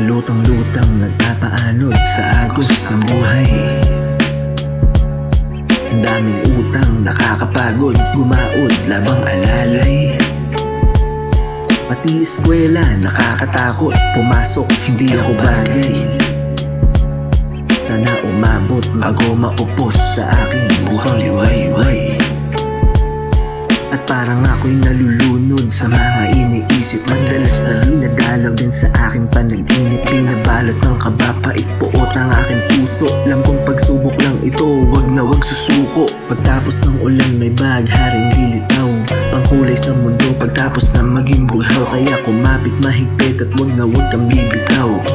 Palutang-lutang nagpapaanod sa agos ng buhay. Daming utang nakakapagod Gumaod labang alalay. Pati eskwela nakakatakot Pumasok hindi ako bagay. Sana umabot bago maupos sa aking buhang liwayway At parang ako'y nalulunod sa mga iniisip. Madalas na dinadalaw din sa aking panaginip. Pinabalot ng kaba, pait puot ang aking puso. Alam kong pagsubok lang ito, wag na wag susuko. Pagtapos ng ulan may bagharing lilitaw. Pangkulay sa mundo pagtapos na maging bughaw. Kaya kumapit mahigpit at wag na wag kang bibitaw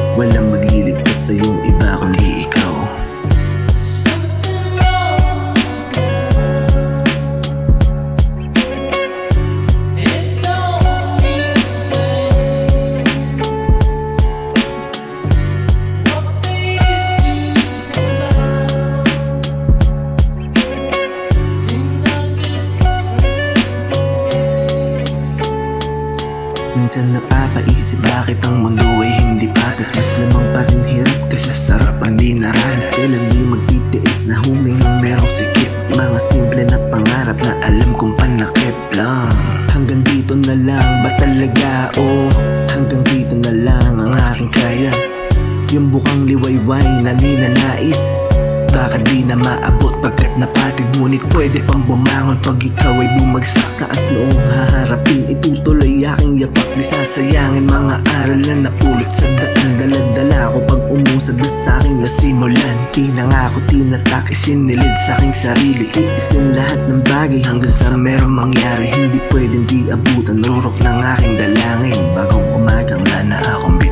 Minsan napapaisip bakit ang mundo ay hindi patas. Mas lamang pa rin hirap kasi sarap ang di naranas. Kailan di magtitiis na humingang merong sikip? Mga simple na pangarap na alam kong panakip lang. Hanggang dito na lang ba talaga o? Hanggang dito na lang ang aking kaya. Yung bukang liwayway na ninanais Baka di na maabot pagkat napatid? Ngunit pwede pang bumangon pag ikaw ay bumagsak. Taas noong haharapin itutuloy aking yapak. Di sasayangin mga aral na napulot sa daan. Daladala ko pag umusad na sa aking nasimulan. Tinangako, tinatak, isinilid sa aking sarili. Iisin lahat ng bagay hanggang sa merong mangyari. Hindi pwedeng di abutan, rurok ng aking dalangin. Bagong umagang wala na akong